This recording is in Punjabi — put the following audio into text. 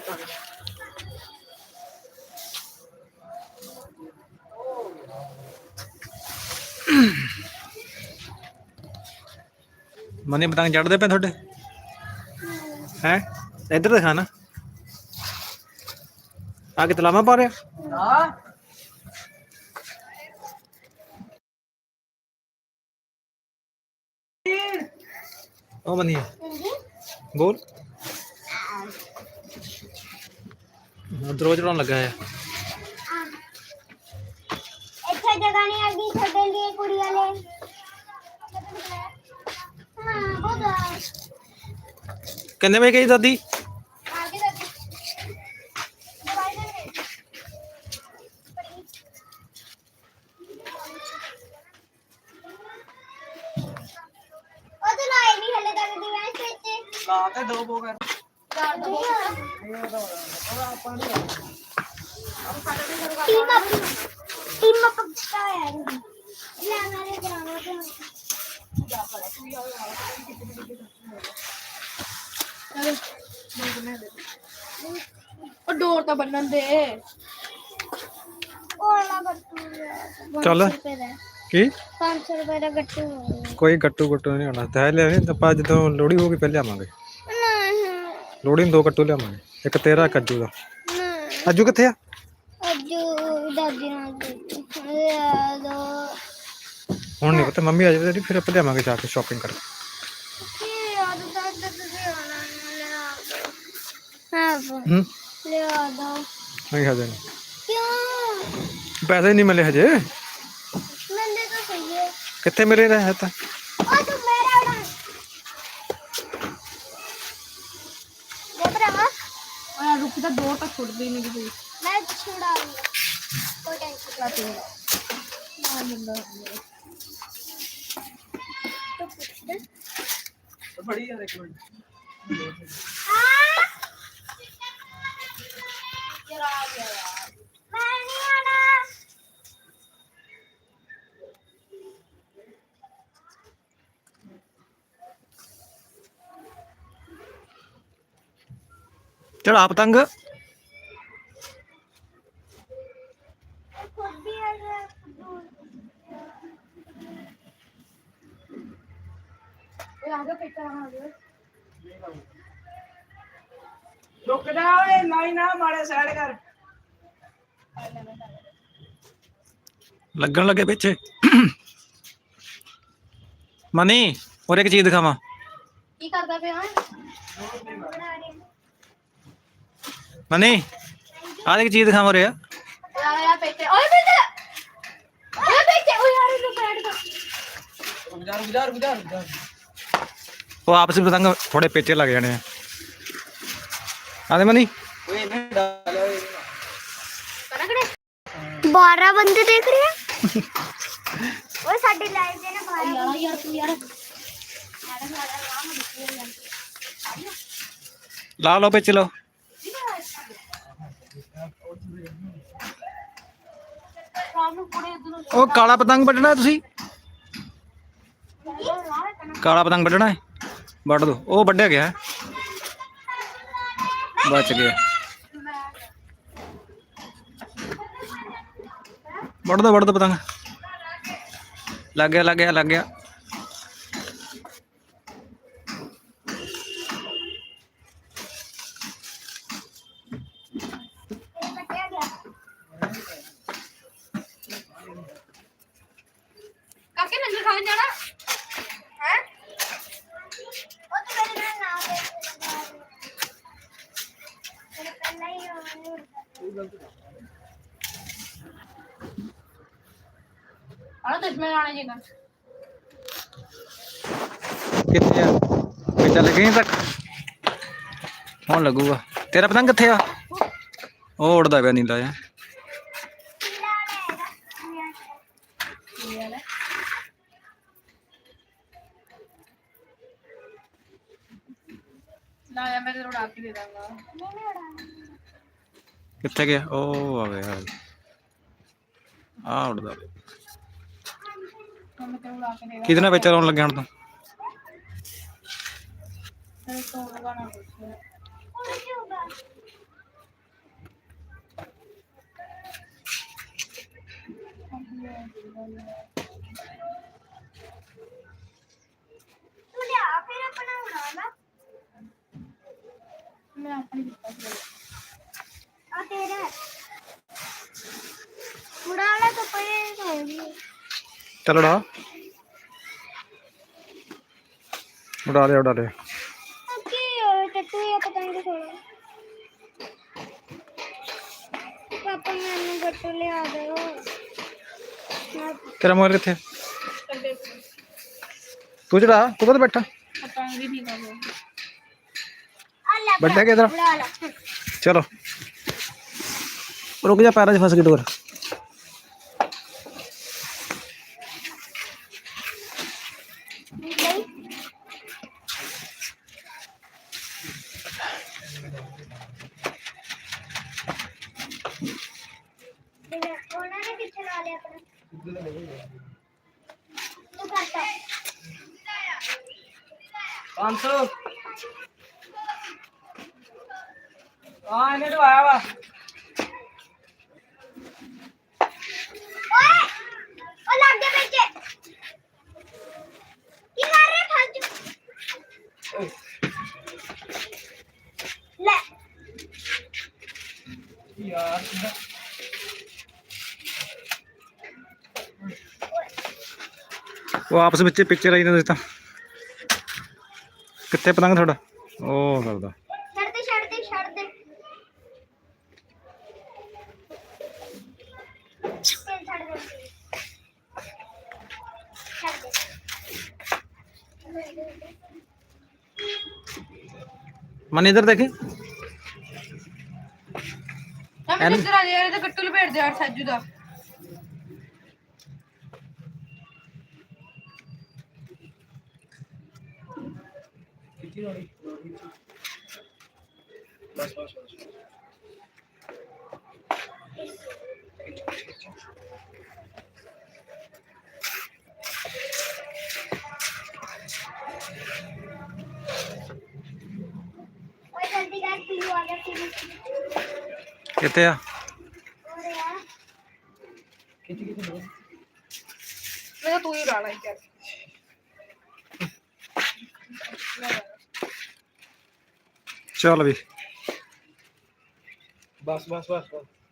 ਤਾਂ। ਮਨੀ ਪਤੰਗ ਚੜਦੇ ਪਏ ਤੁਹਾਡੇ? ਹੈ? ਇੱਧਰ ਦਿਖਾ ਨਾ। ਆ ਕੇ ਤਲਾਮਾ ਪਾ ਰਿਹਾ? ਹਾਂ। ਉਹ ਮਨੀ ਬੋਲ ਉਧਰੋਂ ਚੜਾਉਣ ਲੱਗਾ ਹੈ ਇੱਥੇ ਜਗ੍ਹਾ ਨਹੀਂ ਹੈਗੀ ਤੁਹਾਡੇ ਲਈ ਕੁੜੀ ਵਾਲੇ ਹਾਂ ਬਹੁਤ ਕਿੰਨੇ ਵਜੇ ਗਈ ਦਾਦੀ ਆਗੇ ਦਾਦੀ ਦਵਾਈ ਦੇ ਉਹ ਤਾਂ ਲਾਏ ਨਹੀਂ ਹਲੇ ਤੱਕ ਦੀ ਮੈਂ ਸੱਚੇ ਲਾ ਕੇ ਦੋ ਬੋ ਕਰ। ਕਰ ਦੋ ਟੀਮ ਅਪ ਟੀਮ ਅਪ ਕੀਤਾ ਹੈ ਲੈ ਮੇਰੇ ਕਰਾਉਣਾ ਤੇ ਉਹ ਡੋਰ ਤਾਂ ਬੰਨਣ ਦੇ। ਕੋਲਾ ਗੱਟੂ ਚੱਲ। ਕੀ? 500 ਰੁਪਏ ਦਾ ਗੱਟੂ। ਕੋਈ ਗੱਟੂ ਗੱਟੂ ਨਹੀਂ ਹੋਣਾ। ਤਾਂ ਲਿਆ ਨਹੀਂ ਆਪਾਂ ਜਦੋਂ ਲੋੜੀ ਹੋਊਗੀ ਪਹਿਲੇ ਆਵਾਂਗੇ ਲੋੜੀ ਨੂੰ ਦੋ ਗੱਟੂ ਲਿਆਵਾਂਗੇ। ਇੱਕ ਤੇਰਾ ਇੱਕ ਅੱਜੂ ਦਾ। ਅੱਜੂ ਕਿੱਥੇ ਆ? ਅੱਜੂ ਦਾਦੀ ਨਾਲ ਦੇ ਦੋ ਹੁਣ ਨਹੀਂ ਪਤਾ ਮੰਮੀ ਆ ਜਾਵੇ ਤੇਰੀ ਫਿਰ ਆਪਾਂ ਲਿਆਵਾਂਗੇ ਜਾ ਕੇ ਸ਼ਾਪਿੰਗ ਕਰ ਕੀ ਯਾਦ ਦਾਦੀ ਤੁਸੀਂ ਆਣਾ ਲਿਆ ਦੋ। ਹਾਂ ਹੂੰ? ਲਿਆ ਦੋ। ਨਹੀਂ ਹਜੇ ਨਹੀਂ ਕਿਉਂ? ਪੈਸੇ ਨਹੀਂ ਮਿਲੇ ਹਜੇ। ਮੈਨੇ ਤਾਂ ਸਹੀ ਹੈ ਕਿੱਥੇ ਮਿਲੇ ਰਹੇ ਤਾਂ ਉਹ ਤੂੰ ਮੇਰਾ ਉਡਾ ਦੇ ਭਰਾਵਾ ਰੁਕ ਤਾਂ ਛੁੱਟਦੀ ਨਹੀਂ ਕੋਈ ਮੈਂ ਛੁੜਾ ਲੂੰਗਾ ਕੋਈ ਟੈਨਸ਼ਨ ਨਹੀਂ। ਫੜੀ ਯਾਰ ਇੱਕ ਮਿੰਟ। ਮੈਂ ਨਹੀਂ ਆਣਾ ਚੜਾ ਪਤੰਗ ਖੁਦ ਵੀ ਆ ਗਿਆ ਇਹ ਆ ਗਿਆ ਪੇਟਾ ਆ ਗਿਆ ਰੁਕ ਜਾ ਓਏ ਨਹੀਂ ਨਾ ਮਾੜੇ ਸਾਈਡ ਕਰ। ਲੱਗਣ ਲੱਗੇ ਪਿੱਛੇ। ਮਨੀ ਹੋਰ ਇੱਕ ਚੀਜ਼ ਦਿਖਾਵਾਂ। ਕੀ ਕਰਦਾ ਪਿਆ? ਮਨੀ ਆਹ ਇੱਕ ਚੀਜ਼ ਦਿਖਾਵਾਂ ਰਿਆ। ਓਏ ਓਏ ਓਏ ਯਾਰ ਇਹਨੂੰ ਬੈਠ ਜਾ ਉਹ ਆਪਸ ਵਿੱਚ ਪਤੰਗ ਥੋੜੇ ਪੇਚੇ ਲੱਗ ਜਾਣੇ ਆ। ਆਦੇ ਮਨੀ ਓਏ ਇਹਨੇ ਡਾਲਿਆ ਓਏ ਕਰਾਂ ਕਰੇ 12 ਬੰਦੇ ਦੇਖ ਰਹੇ ਆ? ਓਏ ਸਾਡੇ ਲਾਈਵ ਦੇ ਨਾ 12 ਯਾਰ ਯਾਰ ਤੂੰ ਯਾਰ ਲਾ ਲਓ ਪੇਚ ਲਓ ਸਾਨੂੰ ਕੁੜੇ ਇਧਰੋਂ ਉਹ ਕਾਲਾ ਪਤੰਗ ਵੱਢਣਾ ਤੁਸੀਂ? ਕਾਲਾ ਪਤੰਗ ਵੱਢਣਾ ਹੈ? ਵੱਢ ਦੋ। ਉਹ ਵੱਢਿਆ ਗਿਆ ਬਚ ਗਿਆ। ਵੱਢ ਦੋ ਵੱਢ ਦੋ ਪਤੰਗ। ਲੱਗ ਗਿਆ ਲੱਗ ਗਿਆ ਲੱਗ ਗਿਆ ਕਾਕੇ ਨੰਗਲ ਖਾਣ ਜਾਣਾ ਹੈ ਉਹ ਤਾਂ ਮੇਰੇ ਨਾਲ ਨਾ ਦੇ ਮੇਰੇ ਪਹਿਲਾਂ ਹੀ ਉਹ ਆਣਾ ਦਸ਼ਮੇ ਆਣਾ ਜੀਗਾ ਕਿੱਥੇ ਆ? ਪੇਚਾ ਲੱਗੇ ਤੱਕ? ਹੁਣ ਲੱਗੂਗਾ। ਤੇਰਾ ਪਤੰਗ ਕਿੱਥੇ ਆ? ਉਹ ਉੜਦਾ ਪਿਆ ਨੀਲਾ ਜਿਹਾ। ਨਾ ਯਾਰ ਮੈਂ ਤੇ ਉਡਾ ਕੇ ਦੇ ਦਾਂਗਾ। ਕਿੱਥੇ ਗਿਆ? ਉਹ ਆ ਗਿਆ, ਆ ਉੜਦਾ ਕਿਹਦੇ ਨਾਲ ਵਿੱਚ ਲਾਉਣ ਲੱਗਿਆ ਹੁਣ ਤੂੰ? ਮੈਂ ਆਪਣੀ ਦਿੱਤਾ ਸੀ ਆ ਤੇਰਾ ਹੈ। ਬੁੜਾ ਵਾਲਾ ਤਾਂ ਪਏ ਹੋਊਗੀ ਚੱਲ ਉਡਾ ਉਡਾ ਦੇ ਉਡਾ ਦੇ ਕੀ ਹੋਇਆ ਟੱਟੂ ਜਾਂ ਪਤੰਗ ਥੋੜਾ ਪਾਪਾ ਮੈਨੂੰ ਗੱਟੂ ਲਿਆ ਦਿਓ ਮੈਂ ਤੇਰਾ ਮੋਬਾਈਲ ਕਿੱਥੇ ਆ? ਅੱਡੇ ਤੂੰ ਚੜਾ ਤੂੰ ਕਦ ਬੈਠਾ ਪਤੰਗ ਵੀ ਨਹੀਂ ਕਰਦਾ ਆ ਲੈ ਵੱਡਾ ਕਿਧਰ ਬੁੜਾ ਲਾ ਚਲੋ ਰੁਕ ਜਾ ਪੈਰਾਂ 'ਚ ਫਸ ਗਈ ਡੋਰ ਨਹੀਂ ਉਹਨਾਂ ਨੇ ਕਿੱਥੇ ਲਾ ਲਿਆ ਆਪਣਾ? ਤੂੰ ਕਰਤਾ 500 ਹਾਂ ਇਹਨੇ ਤੋਂ ਆਇਆ ਵਾ। ਓਏ ਉਹ ਲੱਗ ਗਿਆ ਵਿੱਚ ਕੀ ਕਰ ਰਿਹਾ ਫਾਲਤੂ? ਲੈ। ਯਾਰ ਉਹ ਆਪਸ ਵਿੱਚ ਪਿਕਚਰ ਆਈ ਨਾ ਤਾਂ। ਕਿੱਥੇ ਪਤੰਗ ਤੁਹਾਡਾ? ਉਹ ਕਰਦਾ। ਛੱਡ ਦੇ ਛੱਡ ਛੱਡ ਮਨ ਇਧਰ ਦੇਖੀ। ਮੈਂ ਇੱਧਰ ਆ ਜਾ ਇਹਦੇ ਗੱਟੂ ਲਪੇਟ ਦੇ ਯਾਰ ਸੱਜੂ ਦਾ। ਓਏ ਜਲਦੀ ਕਰ ਪੀਲੂ ਆ ਗਿਆ ਕਿੱਥੇ ਆ? ਮੈਂ ਤੂੰ ਹੀ ਰਾਣਾ ਇੱਧਰ ਚੱਲ ਵੀ ਬਸ ਬਸ ਬਸ ਬਸ